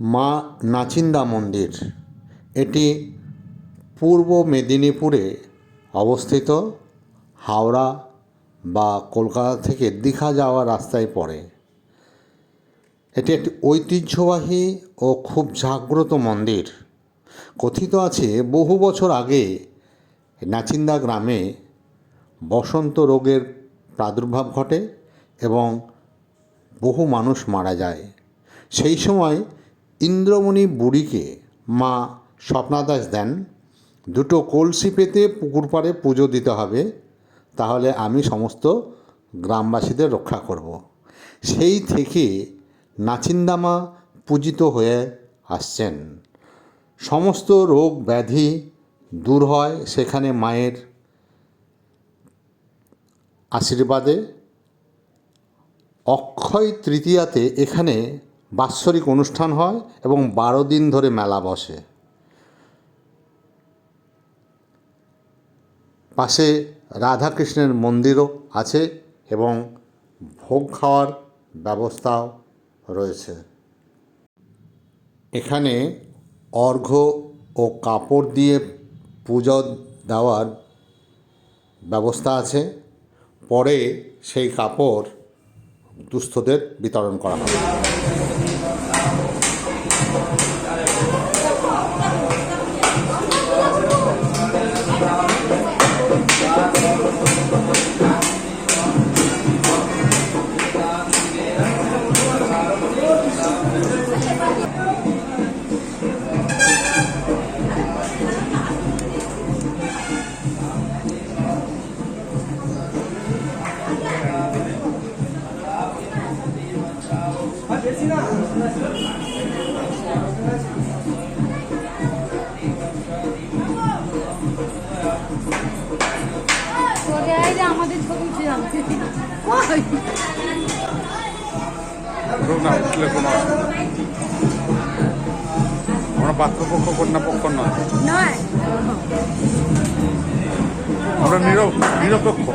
মা নাচিন্দা মন্দির। এটি পূর্ব মেদিনীপুরে অবস্থিত। হাওড়া বা কলকাতা থেকে দীঘা যাওয়ার রাস্তায় পড়ে। এটি একটি ঐতিহ্যবাহী ও খুব জাগ্রত মন্দির। কথিত আছে, বহু বছর আগে নাচিন্দা গ্রামে বসন্ত রোগের প্রাদুর্ভাব ঘটে এবং বহু মানুষ মারা যায়। সেই সময় ইন্দ্রমণি বুড়িকে মা স্বপ্নাদেশ দেন, দুটো কলসি পেতে পুকুর পাড়ে পুজো দিতে হবে, তাহলে আমি সমস্ত গ্রামবাসীদের রক্ষা করব সেই থেকে নাচিন্দামা পূজিত হয়ে আসছেন। সমস্ত রোগ ব্যাধি দূর হয় সেখানে মায়ের আশীর্বাদে। অক্ষয় তৃতীয়াতে এখানে বাৎসরিক অনুষ্ঠান হয় এবং বারো দিন ধরে মেলা বসে। পাশে রাধাকৃষ্ণের মন্দিরও আছে এবং ভোগ খাওয়ার ব্যবস্থাও রয়েছে। এখানে অর্ঘ্য ও কাপড় দিয়ে পুজো দেওয়ার ব্যবস্থা আছে। পরে সেই কাপড় দুস্থদের বিতরণ করা হবে। আমাদের ছবি ছিলাম আমরা পাত্রপক্ষ কন্যাপক্ষ নয় নয় আমরা নিরপেক্ষ।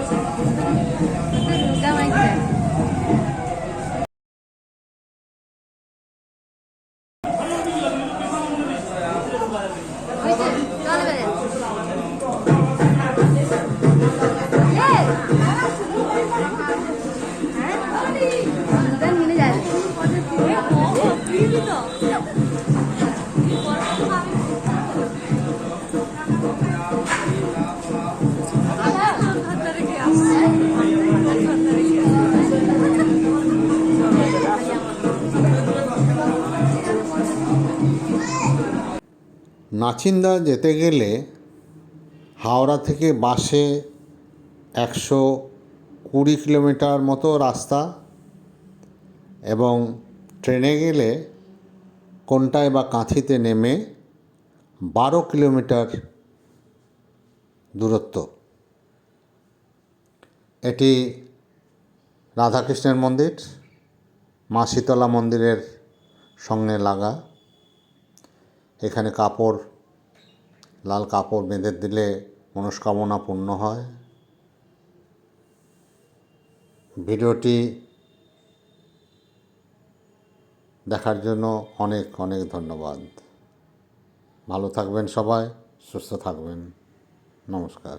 নাচিন্দা যেতে গেলে হাওড়া থেকে বাসে একশো কুড়ি কিলোমিটার মতো রাস্তা এবং ট্রেনে গেলে কোনটায় বা কাঁথিতে নেমে বারো কিলোমিটার দূরত্ব। এটি রাধাকৃষ্ণের মন্দির, মা শীতলা মন্দিরের সঙ্গে লাগা। এখানে কাপড় লাল কাপড় বেঁধে দিলে মনস্কামনা পূর্ণ হয়। ভিডিওটি দেখার জন্য অনেক অনেক ধন্যবাদ। ভালো থাকবেন সবাই, সুস্থ থাকবেন। নমস্কার।